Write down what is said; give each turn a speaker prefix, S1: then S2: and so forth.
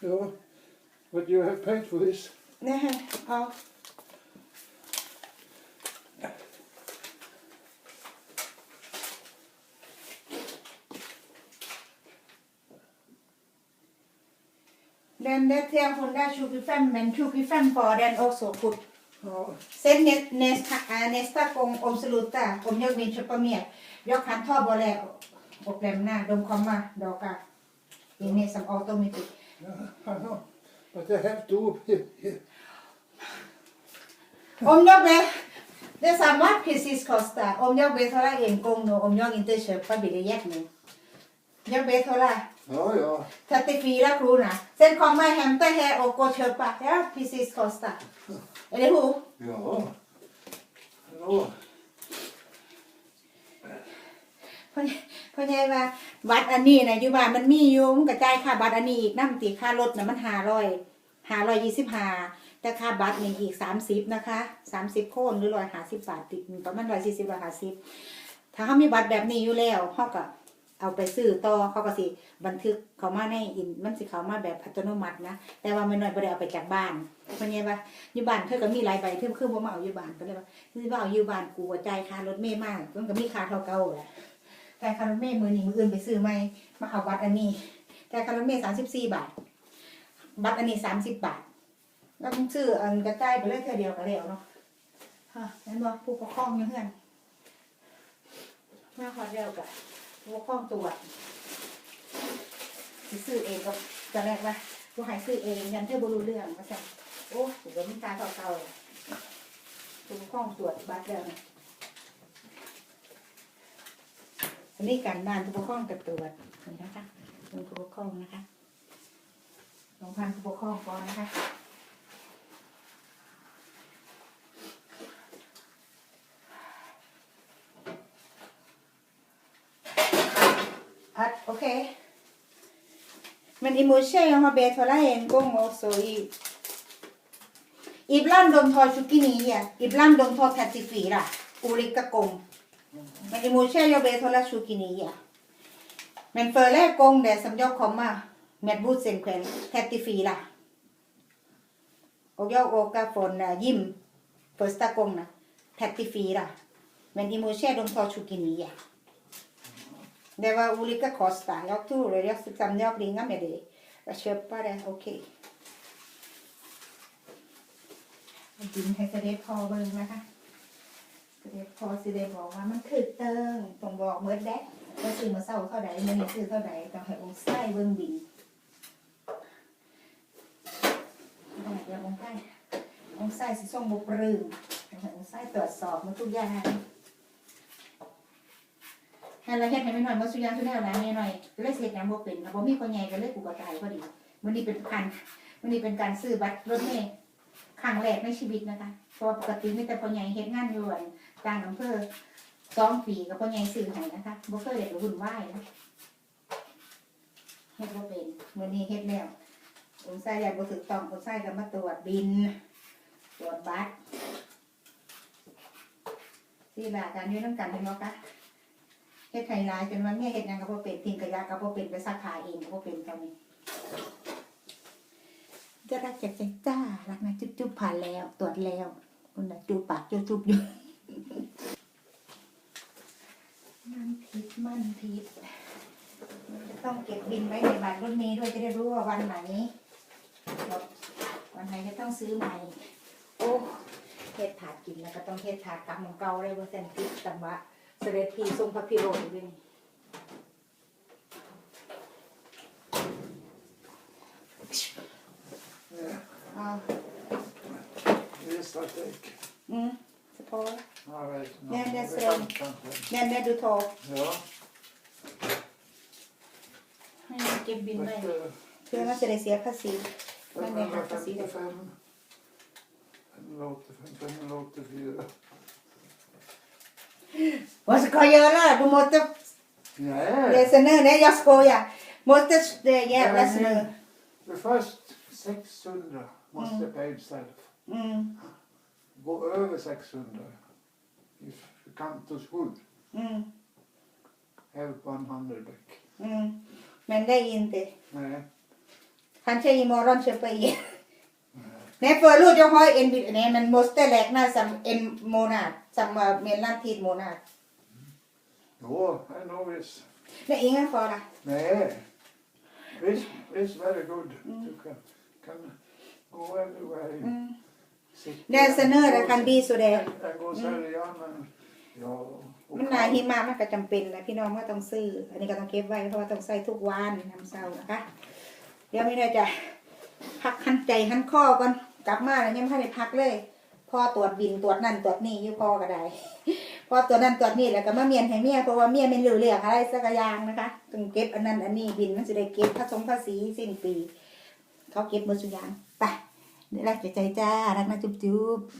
S1: Ja, but you have paid for this.
S2: นะฮะเอา Den det till hon där 25 men 25 på den också kort.
S1: Ja,
S2: Sen nä, nästa, äh, nästa gång om slutar, om jag vill köpa mer, jag kan ta bara och lämna. De kommer dagar. Det är nästan automatiskt.
S1: Ja, I know. But I have to here, here.
S2: Om jag vill, det är samma precis kostar. Om jag betalar en gång nu, om jag inte köper biljett nu. Jag betalar
S1: Ja, ja.
S2: 34 kronor. Sen kommer jag hämta här och gå och köpa. Ja, precis kostar. Eller hur?
S1: Ja. Hallå.
S2: เพราะเพราะไงว่าบัตรอันนี้นะอยู่บ้านมันมีอยู่มันกระจายค่าบัตรอันนี้อีกน้ำตีค่ารถนะมันหาร้อยหาร้อยยี่สิบห้าแต่ค่าบัตรนี่อีกสามสิบนะคะสามสิบโคนหรือร้อยหาสิบบาทติดประมาณร้อยสี่สิบร้อยหาสิบถ้าเขามีบัตรแบบนี้อยู่แล้วเขาก็เอาไปซื้อต่อเขาก็สิบันทึกเขามาในอินมันสิเขามาแบบอัตโนมัตินะแต่ว่าไม่น้อยไม่ได้เอาไปจากบ้านเพราะไงว่าอยู่บ้านเธอก็มีหลายใบเธอคือว่ามาเอาอยู่บ้านก็เลยว่าคือว่าเอาอยู่บ้านกูกระจายค่ารถเมย์มากมันก็มีค่าเท่าเก่าแหละ แต่คาราเม่มือหนึ่งมืออื่นไปซื้อไหมมาเอาบัตรอันนี้ แต่คาราเม่สามสิบสี่บาท บัตรอันนี้สามสิบบาทแล้วมึงซื้ออันกระจายไปเลยเท่เดียวก็แล้วเนาะฮะนั่นบอกผู้ปกครองยังเพื่อนมาขอเดียวกับผู้ปกครองตรวจซื้อเองก็จะแรกว่าผู้หายซื้อเองยันเท่าบรู้เรื่องมาสั่โอ้ถือว่ามันตาเก่าๆผู้ปกครองตรวจบัตรแล้วนะ อันนี้การบ้านผู้ปกครองกับตรวจนี่นะคะลงผู้กข้องนะคะลงพันผู้ปกครองก่อนนะคะพัดโอเคมันอิโมชั่นยังมาเบทอล่าเองก็งอโซอีอีบลันดงทอชุกินีอะอีบลันดงทอแพซิฟีล่ะอูริกะกง Men i morse jag betalar 29. Men förra gången som jag kom med bussen kväll 34. Och jag åker från äh, gym första gången 34. Men i morse de tar 29. Det var olika kostnader. Jag tror det. Jag, som jag ringer med dig. Jag köper det. Okej. ดินให้เสด็จพอเบิ่งนะคะ เสด็จพอสิได้บอกว่ามันคือเติงต้องบอกเมื่อแดกว่าซื้อมาเศร้าเท่าใดเมื่อนี้ซื้อเท่าใดต้องให้องค์ไส้เบิ่งบินได้เดี๋ยวองค์ไส้องค์ไส้สิส่งบุปรืมต้องให้องค์ไส้ตรวจสอบมาทุกอย่างให้เราเฮ็ดให้ไม่หน่อยมาสุกอยางทุกอย่างแล้วนี่หน่อยเลยเสียงานบ่เป็นนะบ่มีคนใหญ่ก็เลยกูก็ตายพอดีวันนี้เป็นการวันนี้เป็นการซื้อบัตรรถเมล์ครั้งแรกในชีวิตนะคะ เพราะปกติมีแต่คนใหญ่เฮ็ดงานอยู่อั่นต่างอำเภอสองปีกับพ่อใหญ่ซื้อให้นะคะบ่เคยเด็กหุ่นไหวนะเฮ็ดบ่เป็นมื้อนี้เฮ็ดแล้วผมใส่ยาบ่ถูกต้องผมใส่ก็มาตรวจบิน ตรวจบัตรที่ลาการยู่นํกันเห็นบ่คะเฮ็ดไทยลายจนว่าแม่เฮ็ดยังก็บ่เป็นทิ้งขยะก็บ่เป็นไปซักผ้าเองก็บ่เป็นตอนนี้จะรักจากใจจ้ารักนะจุ๊บๆผ่านแล้วตรวจแล้ว คุณน่ะจูบปากจุ๊บๆอยู่มันผิดมันผิดมันจะต้องเก็บบินไว้ในบัตรรถเมล์ด้วยจะได้รู้ว่าวันไหนรถวันไหนจะต้องซื้อใหม่โอ้เฮ็ดถาดกินแล้วก็ต้องเฮ็ดถาดกลับเหมือนเก่าเลยว่าเส้นติดจังหวะเสด็จพีทรงพระพิโรธอยู่ด้วยนี่
S1: Ja,
S2: เอา
S1: this I take.
S2: อืมสปอร์
S1: Jag vet inte.
S2: Nej, det är
S1: Det
S2: så.
S1: kan kanske.
S2: แน่นแน่ดูโทร
S1: Ja,
S2: ให้เก็บบินไว้
S1: but, uh,
S2: เพื่อว่าจะได้เสียภาษี Men det är här på sidan.
S1: 555. 584.
S2: Vad ska jag göra? Du måste
S1: Nej,
S2: läsa ner. Nej, jag skojar. Måste eh, jävla snö.
S1: the first 600 måste pay itself.
S2: Mm,
S1: Gå över 600. If you come to school,
S2: mm,
S1: have 100 back.
S2: mm. Men det är inte.
S1: Nej,
S2: Kanske imorgon köper jag. Nej, förut jag har en bil. Nej, men måste räkna som en månad. Som uh, mellantid månad.
S1: Jo, I know it's...
S2: Nej, ingen fara.
S1: Nej. It's, it's very good. You can, can go everywhere. In
S2: Mm.
S1: city
S2: Det är så
S1: and
S2: nära
S1: go-
S2: kan bli så det.
S1: and- and go sälja men... Ja. och
S2: มันหนาหิมะมันก็จำเป็นนะพี่น้องก็ต้องซื้อ อันนี้ก็ต้องเก็บไว้เพราะว่าต้องใส่ทุกวันน้ำเศร้านะคะ เดี๋ยวไม่ได้จะพักหันใจหันข้อก่อนกลับมาแล้วยังไม่ได้พักเลย พอตรวจบินตรวจนั่นตรวจนี่อยู่พอก็ได้ พอตรวจนั่นตรวจนี่แล้วก็มาเมียนให้เมียเพราะว่าเมียไม่รู้เรื่องอะไรสักอย่างนะคะต้องเก็บอันนั้นอันนี้บินมันจะได้เก็บผสมภาษีสิ้นปี เขาเก็บหมดทุกอย่างไป รักใจจ้า รักนะจุ๊บจุ๊บ